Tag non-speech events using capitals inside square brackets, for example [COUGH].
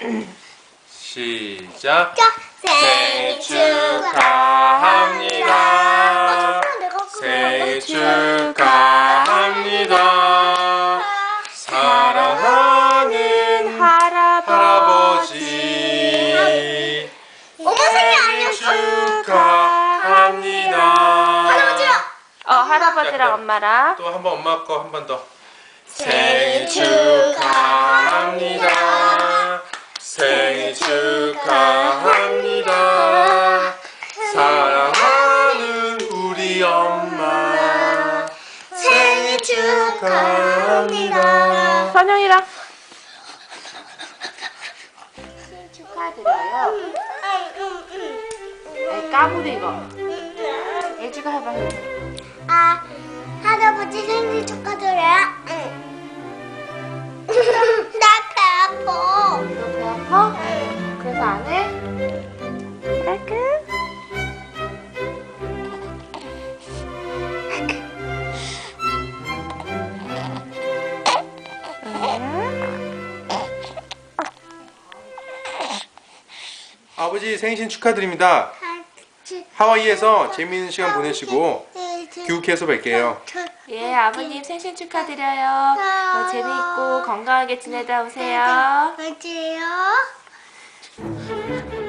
[CLEARS THROAT] 시작. 생일 축하합니다. 생일 축하합니다. 사랑하는 할아버지. 엄마 생일 아니었어? 축하합니다. 할아버지랑 어 할아버지랑 엄마랑 또 한 번 엄마 거 한 번 더. 생일 축하합니다. 생일 축하합니다. 사랑하는 우리 엄마. 생일 축하합니다. 선영이랑 생일 축하드려요 아이 까불이 이거 예주가 해봐 아, 아버지 생신 축하드립니다. 하와이에서 재미있는 시간 보내시고 교육해서 뵐게요. 예 아버님 생신 축하드려요 어, 재미있고 건강하게 지내다 오세요 맞아요.